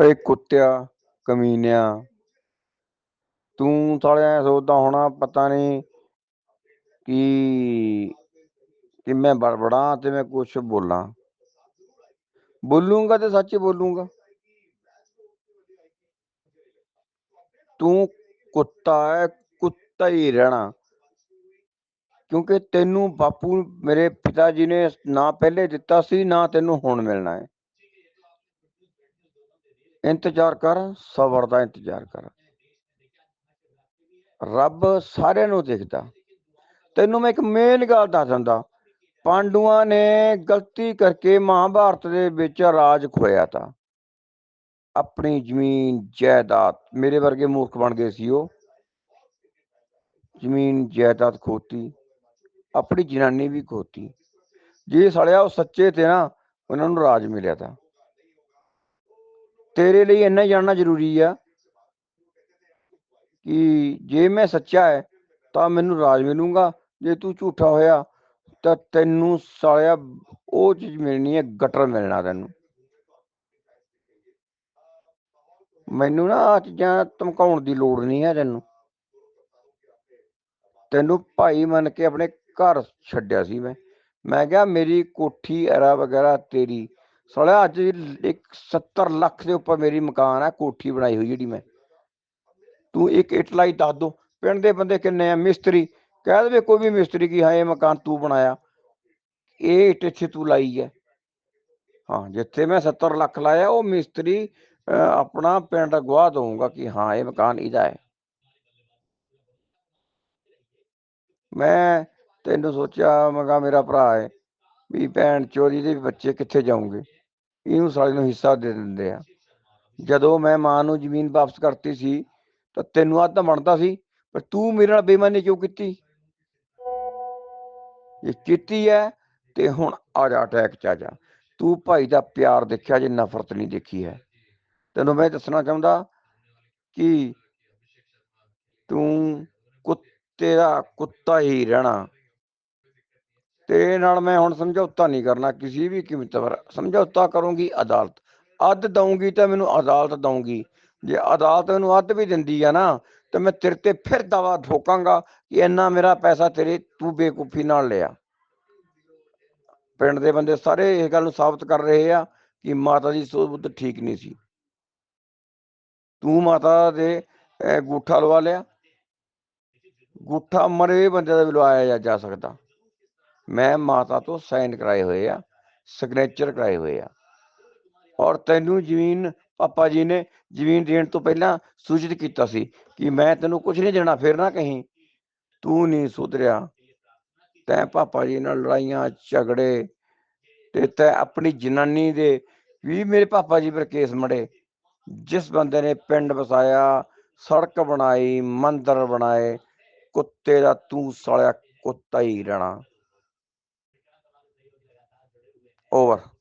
ਓਏ ਕੁੱਤਿਆ, ਕਮੀਨਿਆ। ਤੂੰ ਸਾਲਿਆ ਸੋਚਦਾ ਹੋਣਾ, ਪਤਾ ਨਹੀਂ ਕਿ ਕਿ ਮੈਂ ਬੜਬੜਾਂ ਤੇ ਮੈਂ ਕੁਛ ਬੋਲਾਂ। ਬੋਲੂੰਗਾ ਤੇ ਸੱਚ ਹੀ ਬੋਲੂੰਗਾ। ਤੂੰ ਕੁੱਤਾ ਹੈ ਕੁੱਤਾ ਹੀ ਰਹਿਣਾ। ਕਿਉਂਕਿ ਤੈਨੂੰ ਬਾਪੂ, ਮੇਰੇ ਪਿਤਾ ਜੀ ਨੇ ਨਾ ਪਹਿਲੇ ਦਿੱਤਾ ਸੀ, ਨਾ ਤੈਨੂੰ ਹੁਣ ਮਿਲਣਾ ਹੈ ਇੰਤਜ਼ਾਰ ਕਰ, ਸਬਰ ਦਾ ਇੰਤਜ਼ਾਰ ਕਰ। ਰੱਬ ਸਾਰਿਆਂ ਨੂੰ ਦੇਖਦਾ। ਤੈਨੂੰ ਮੈਂ ਇੱਕ ਮੇਨ ਗੱਲ ਦੱਸ ਦਿੰਦਾ। ਪਾਂਡੂਆਂ ਨੇ ਗਲਤੀ ਕਰਕੇ ਮਹਾਭਾਰਤ ਦੇ ਵਿੱਚ ਰਾਜ ਖੋਇਆ ਤਾ। ਆਪਣੀ ਜ਼ਮੀਨ, ਜਾਇਦਾਦ, ਮੇਰੇ ਵਰਗੇ ਮੂਰਖ ਬਣ ਗਏ ਸੀ ਉਹ। ਜ਼ਮੀਨ, ਜਾਇਦਾਦ ਖੋਤੀ। ਆਪਣੀ ਜਨਾਨੀ ਵੀ ਖੋਤੀ। ਜੇ ਸੜਿਆ ਉਹ ਸੱਚੇ ਤੇ ਨਾ, ਉਹਨਾਂ ਨੂੰ ਰਾਜ ਮਿਲਿਆ ਤਾਂ। ਤੇਰੇ ਲਈ ਇੰਨਾ ਜਾਣਨਾ ਜ਼ਰੂਰੀ ਆ ਕਿ ਜੇ ਮੈਂ ਸੱਚਾ ਹੈ, ਤਾਂ ਮੈਨੂੰ ਰਾਜ ਮਿਲੂਗਾ। ਜੇ ਤੂੰ ਝੂਠਾ ਹੋਇਆ, ਤਾਂ ਤੈਨੂੰ ਸਾਲਿਆ ਉਹ ਚੀਜ਼ ਮਿਲਣੀ ਹੈ, ਗਟਰ ਮਿਲਣਾ ਤੈਨੂੰ। ਮੈਨੂੰ ਨਾ ਆ ਚੀਜ਼ਾਂ ਧਮਕਾਉਣ ਦੀ ਲੋੜ ਨਹੀਂ ਹੈ ਤੈਨੂੰ। ਤੈਨੂੰ ਭਾਈ ਮੰਨ ਕੇ ਆਪਣੇ ਘਰ ਛੱਡਿਆ ਸੀ ਮੈਂ। ਮੈਂ ਕਿਹਾ, ਮੇਰੀ ਕੋਠੀ ਅਰਾ ਵਗੈਰਾ ਤੇਰੀ ਸਾਲਿਆ ਅੱਜ ਇੱਕ 70 ਲੱਖ ਦੇ ਉੱਪਰ ਮੇਰੀ ਮਕਾਨ ਆ, ਕੋਠੀ ਬਣਾਈ ਹੋਈ ਜਿਹੜੀ ਮੈਂ। ਤੂੰ ਇੱਕ ਇੱਟ ਲਾਈ ਦੱਸ ਦੋ, ਪਿੰਡ ਦੇ ਬੰਦੇ ਕਿੰਨੇ ਆ? ਮਿਸਤਰੀ, ਕਹਿ ਦੇਵੇ ਕੋਈ ਵੀ ਮਿਸਤਰੀ ਕੀ ਹਾਂ, ਇਹ ਮਕਾਨ ਤੂੰ ਬਣਾਇਆ। ਇਹ ਇੱਟ ਇੱਥੇ ਤੂੰ ਲਾਈ ਹੈ ਹਾਂ, ਜਿੱਥੇ ਮੈਂ 70 ਲੱਖ ਲਾਇਆ, ਉਹ ਮਿਸਤਰੀ ਆਪਣਾ ਪਿੰਡ ਗਵਾਹ ਦਊਗਾ ਕਿ ਹਾਂ, ਇਹ ਮਕਾਨ ਇਹਦਾ ਹੈ। ਮੈਂ ਤੈਨੂੰ ਸੋਚਿਆ ਮਗਾ ਮੇਰਾ ਭਰਾ ਹੈ, ਵੀ ਭੈਣ ਚੋਰੀ ਦੇ ਬੱਚੇ ਕਿੱਥੇ ਜਾਉਂਗੇ ਇਹਨੂੰ ਸਾਲੇ ਨੂੰ ਹਿੱਸਾ ਦੇ ਦਿੰਦੇ ਆ। ਜਦੋਂ ਮੈਂ ਮਾਂ ਨੂੰ ਜ਼ਮੀਨ ਵਾਪਸ ਕਰਤੀ ਸੀ, ਤਾਂ ਤੈਨੂੰ ਅੱਧ ਬਣਦਾ ਸੀ, ਪਰ ਤੂੰ ਮੇਰੇ ਨਾਲ ਬੇਈਮਾਨੀ ਕਿਉਂ ਕੀਤੀ? ਇਹ ਕੀਤੀ ਹੈ ਤੇ ਹੁਣ ਆ ਜਾ ਅਟੈਕ ਚ ਆ ਜਾ। ਤੂੰ ਭਾਈ ਦਾ ਪਿਆਰ ਦੇਖਿਆ ਜੇ, ਨਫ਼ਰਤ ਨਹੀਂ ਦੇਖੀ ਹੈ। ਤੈਨੂੰ ਮੈਂ ਦੱਸਣਾ ਚਾਹੁੰਦਾ ਕਿ ਤੂੰ ਕੁੱਤੇ ਦਾ ਕੁੱਤਾ ਹੀ ਰਹਿਣਾ। ਤੇਰੇ ਨਾਲ ਮੈਂ ਹੁਣ ਸਮਝੌਤਾ ਨਹੀਂ ਕਰਨਾ, ਕਿਸੇ ਵੀ ਕੀਮਤ ਪਰ। ਸਮਝੌਤਾ ਕਰੂੰਗੀ ਅਦਾਲਤ। ਅੱਧ ਦਊਂਗੀ ਤਾਂ ਮੈਨੂੰ ਅਦਾਲਤ ਦਊਂਗੀ। ਜੇ ਅਦਾਲਤ ਮੈਨੂੰ ਅੱਧ ਵੀ ਦਿੰਦੀ ਆ ਨਾ, ਤਾਂ ਮੈਂ ਤੇਰੇ ਤੇ ਫਿਰ ਦਵਾ ਠੋਕਾਂਗਾ ਕਿ ਇੰਨਾ ਮੇਰਾ ਪੈਸਾ ਤੇਰੇ ਤੂੰ ਬੇਕੂਫੀ ਨਾਲ ਲਿਆ। ਪਿੰਡ ਦੇ ਬੰਦੇ ਸਾਰੇ ਇਹ ਗੱਲ ਨੂੰ ਸਾਬਤ ਕਰ ਰਹੇ ਆ ਕਿ ਮਾਤਾ ਦੀ ਸੋਚ ਠੀਕ ਨਹੀਂ ਸੀ। ਤੂੰ ਮਾਤਾ ਦੇ ਗੂਠਾ ਲਵਾ ਲਿਆ। ਗੂਠਾ ਮਰੇ ਬੰਦੇ ਦਾ ਵੀ ਲਵਾਇਆ ਜਾ ਸਕਦਾ। ਮੈਂ ਮਾਤਾ ਤੋਂ ਸਾਈਨ ਕਰਾਏ ਹੋਏ ਆ ਸਿਗਨੇਚਰ ਕਰਾਏ ਹੋਏ ਆ। ਔਰ ਤੈਨੂੰ ਜ਼ਮੀਨ, ਪਾਪਾ ਜੀ ਨੇ ਜ਼ਮੀਨ ਦੇਣ ਤੋਂ ਪਹਿਲਾਂ ਸੂਚਿਤ ਕੀਤਾ ਸੀ ਕਿ ਮੈਂ ਤੈਨੂੰ ਕੁਝ ਨਹੀਂ ਦੇਣਾ, ਫਿਰ ਨਾ ਕਹੀਂ। ਤੂੰ ਨਹੀਂ ਸੁਧਰਿਆ। ਤੈਂ ਪਾਪਾ ਜੀ ਨਾਲ ਲੜਾਈਆਂ, ਝਗੜੇ ਤੇ ਤੈਂ ਆਪਣੀ ਜਨਾਨੀ ਦੇ ਵੀ ਮੇਰੇ ਪਾਪਾ ਜੀ ਪਰ ਕੇਸ ਮੜੇ। ਜਿਸ ਬੰਦੇ ਨੇ ਪਿੰਡ ਵਸਾਇਆ, ਸੜਕ ਬਣਾਈ, ਮੰਦਰ ਬਣਾਏ, ਕੁੱਤੇ ਦਾ ਤੂੰ ਸਾਲਿਆ ਕੁੱਤਾ ਹੀ ਰਹਿਣਾ। over.